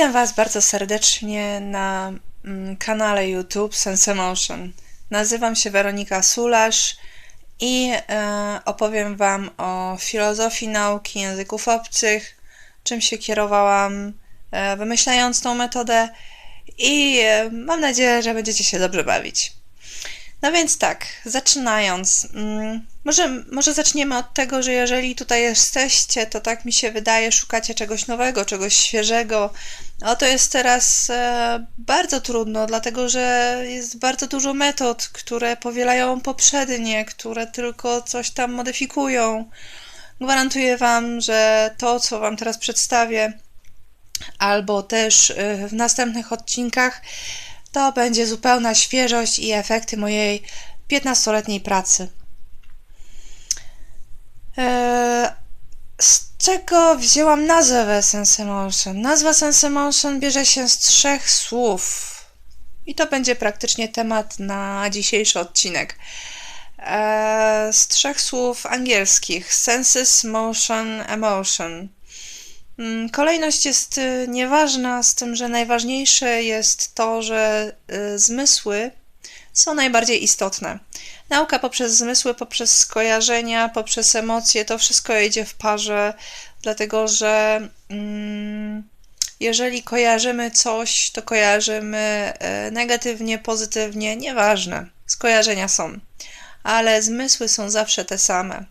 Witam Was bardzo serdecznie na mm, kanale YouTube Sense Emotion. Nazywam się Weronika Sulasz i e, opowiem Wam o filozofii nauki języków obcych, czym się kierowałam e, wymyślając tą metodę i e, mam nadzieję, że będziecie się dobrze bawić. No więc tak, zaczynając, mm, może, może zaczniemy od tego, że jeżeli tutaj jesteście, to tak mi się wydaje, szukacie czegoś nowego, czegoś świeżego. O to jest teraz e, bardzo trudno, dlatego że jest bardzo dużo metod, które powielają poprzednie, które tylko coś tam modyfikują. Gwarantuję Wam, że to, co Wam teraz przedstawię, albo też e, w następnych odcinkach, to będzie zupełna świeżość i efekty mojej 15-letniej pracy. Eee, z czego wzięłam nazwę Sense Emotion? Nazwa Sense Emotion bierze się z trzech słów. I to będzie praktycznie temat na dzisiejszy odcinek. Eee, z trzech słów angielskich: senses, motion, emotion. Mm, kolejność jest y, nieważna, z tym, że najważniejsze jest to, że y, zmysły są najbardziej istotne. Nauka poprzez zmysły, poprzez skojarzenia, poprzez emocje, to wszystko idzie w parze, dlatego że mm, jeżeli kojarzymy coś, to kojarzymy y, negatywnie, pozytywnie, nieważne. Skojarzenia są, ale zmysły są zawsze te same.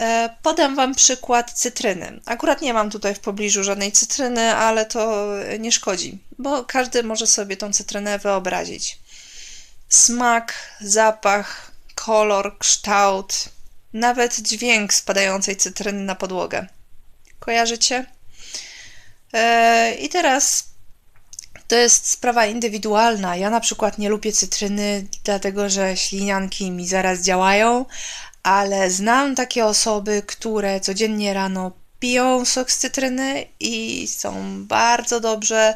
E, podam Wam przykład cytryny. Akurat nie mam tutaj w pobliżu żadnej cytryny, ale to nie szkodzi, bo każdy może sobie tą cytrynę wyobrazić. Smak, zapach, kolor, kształt, nawet dźwięk spadającej cytryny na podłogę. Kojarzycie? E, I teraz to jest sprawa indywidualna. Ja na przykład nie lubię cytryny, dlatego że ślinianki mi zaraz działają, ale znam takie osoby, które codziennie rano piją sok z cytryny i są bardzo dobrze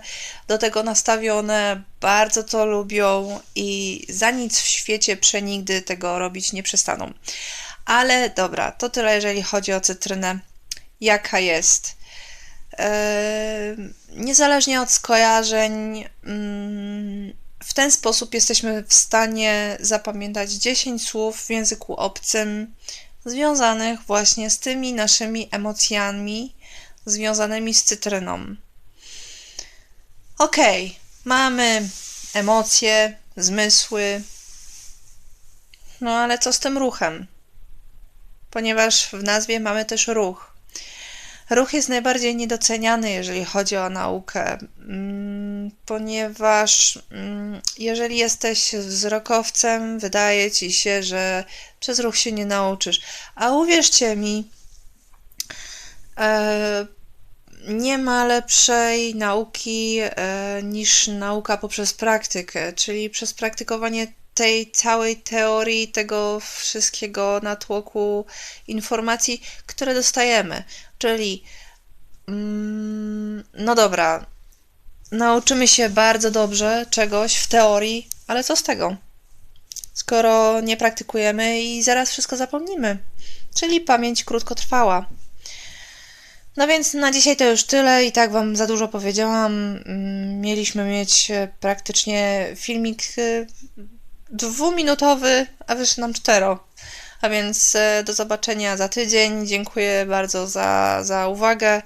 do tego nastawione, bardzo to lubią i za nic w świecie przenigdy tego robić nie przestaną. Ale dobra, to tyle jeżeli chodzi o cytrynę. Jaka jest? Yy, niezależnie od skojarzeń, yy, w ten sposób jesteśmy w stanie zapamiętać 10 słów w języku obcym związanych właśnie z tymi naszymi emocjami związanymi z cytryną. Ok, mamy emocje, zmysły, no ale co z tym ruchem? Ponieważ w nazwie mamy też ruch. Ruch jest najbardziej niedoceniany, jeżeli chodzi o naukę, mm, ponieważ mm, jeżeli jesteś wzrokowcem, wydaje ci się, że przez ruch się nie nauczysz. A uwierzcie mi, e, nie ma lepszej nauki e, niż nauka poprzez praktykę, czyli przez praktykowanie tej całej teorii, tego wszystkiego natłoku informacji, które dostajemy. Czyli, mm, no dobra, nauczymy się bardzo dobrze czegoś w teorii, ale co z tego? Skoro nie praktykujemy i zaraz wszystko zapomnimy. Czyli pamięć krótkotrwała. No więc na dzisiaj to już tyle i tak Wam za dużo powiedziałam. Mm, mieliśmy mieć e, praktycznie filmik e, dwuminutowy, a wyszedł nam cztero. A więc e, do zobaczenia za tydzień. Dziękuję bardzo za, za uwagę.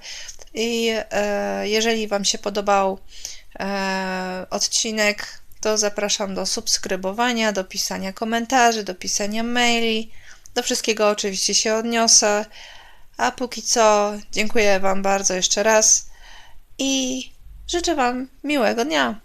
I e, jeżeli Wam się podobał e, odcinek, to zapraszam do subskrybowania, do pisania komentarzy, do pisania maili. Do wszystkiego oczywiście się odniosę. A póki co, dziękuję Wam bardzo jeszcze raz i życzę Wam miłego dnia.